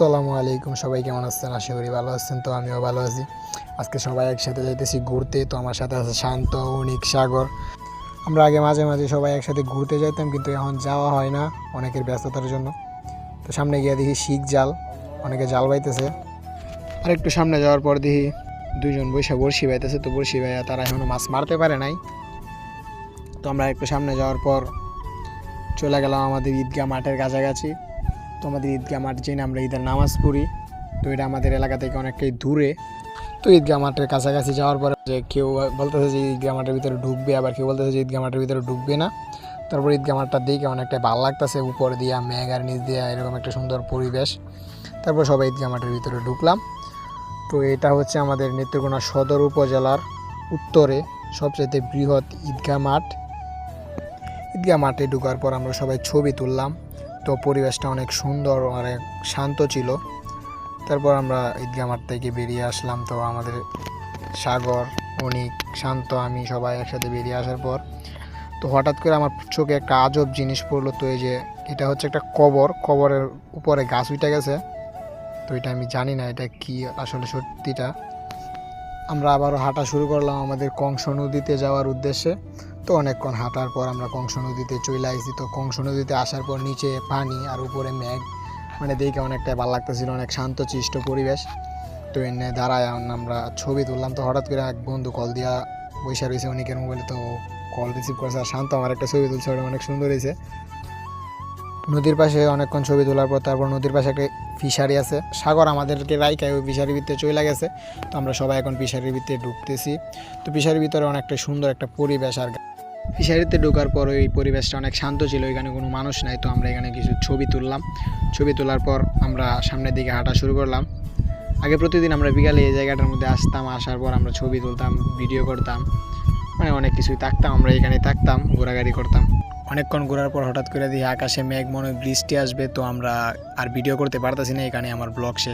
আসসালামু আলাইকুম। সবাই কেমন আছেন? আশা করি ভালো আছেন, তো আমিও ভালো আছি। আজকে সবাই একসাথে যাইতেছি ঘুরতে, তো আমার সাথে আছে শান্ত, অনিক, সাগর। আমরা আগে মাঝে মাঝে সবাই একসাথে ঘুরতে যেতাম কিন্তু এখন যাওয়া হয় না, অনেকের ব্যস্ততার জন্য। তো সামনে গিয়ে দেখি শিখ জাল, অনেকে জাল বাইতেছে। আর একটু সামনে যাওয়ার পর দেখি দুইজন বৈশা বড়শি বাইতেছে, তো বড়শি ভাইয়া তারা এখনও মাছ মারতে পারে নাই। তো আমরা একটু সামনে যাওয়ার পর চলে গেলাম আমাদের ঈদগাহ মাঠের কাছাকাছি। তো আমাদের ঈদগাহ মাঠ জেনে আমরা ঈদের নামাজ পড়ি, তো এটা আমাদের এলাকা থেকে অনেকটাই দূরে। তো ঈদগাহ মাঠের কাছাকাছি যাওয়ার পরে যে কেউ বলতেছে যে ঈদগাহ মাঠের ভিতরে ঢুকবে, আবার কেউ বলতেছে যে ঈদগাহ মাঠের ভিতরে ঢুকবে না। তারপর ঈদগাহ মাঠটা দেখে অনেকটা ভালো লাগতেছে, উপর দিয়া মেঘ আর নিচ দিয়া এরকম একটা সুন্দর পরিবেশ। তারপর সবাই ঈদগাহ মাঠের ভিতরে ঢুকলাম। তো এটা হচ্ছে আমাদের নেত্রকোনা সদর উপজেলার উত্তরে সবচেয়ে বৃহৎ ঈদগাহ মাঠ। ঈদগাহ মাঠে ঢোকার পর আমরা সবাই ছবি তুললাম। তো পরিবেশটা অনেক সুন্দর, অনেক শান্ত ছিল। তারপর আমরা ঈদগাহ মাঠ থেকে বেরিয়ে আসলাম। তো আমাদের সাগর, অনিক, শান্ত, আমি সবাই একসাথে বেরিয়ে আসার পর তো হঠাৎ করে আমার চোখে একটা আজব জিনিস পড়ল। তো এই যে এটা হচ্ছে একটা কবর, কবরের উপরে গাছ উঠে গেছে। তো এটা আমি জানি না এটা কি আসলে সত্যিটা। আমরা আবারও হাঁটা শুরু করলাম আমাদের কংস নদীতে যাওয়ার উদ্দেশ্যে। তো অনেকক্ষণ হাঁটার পর আমরা কংস নদীতে চলে আসছি তো কংস নদীতে আসার পর নিচে পানি আর উপরে মেঘ। মানে দেখে অনেকটা ভালো লাগতেছিল, অনেক শান্তশিষ্ট পরিবেশ। তো এনে দাঁড়ায় আমরা ছবি তুললাম। তো হঠাৎ করে এক বন্ধু কল দিয়া বৈশা রয়েছে অনেকের মোবাইলে তো কল রিসিভ করেছে আর শান্ত আমার একটা ছবি তুলছে, ওটা অনেক সুন্দর হয়েছে নদীর পাশে অনেকক্ষণ ছবি তোলার পর তারপর নদীর পাশে একটা ফিশারি আছে। সাগর আমাদেরকে রাইকায় ওই ফিশারির ভিতরে চলে গেছে। তো আমরা সবাই এখন ফিশারির ভিতরে ঢুকতেছি। তো ফিশারির ভিতরে অনেকটা সুন্দর একটা পরিবেশ আর ফিশারিতে ঢোকার পর ওই পরিবেশটা অনেক শান্ত ছিল, এখানে কোনো মানুষ নাই, তো আমরা এখানে কিছু ছবি তুললাম। ছবি তোলার পর আমরা সামনের দিকে হাঁটা শুরু করলাম। আগে প্রতিদিন আমরা বিকালে এই জায়গাটার মধ্যে আসতাম, আসার পর আমরা ছবি তুলতাম, ভিডিও করতাম মানে অনেক কিছুই থাকতাম, আমরা এখানে থাকতাম, ঘোরাঘুরি করতাম। অনেকক্ষণ ঘোরার পর হঠাৎ করে দিয়ে আকাশে মেঘ, মনে বৃষ্টি আসবে, তো আমরা আর ভিডিও করতে পারতেছি না, এখানে আমার ব্লগ শেষ।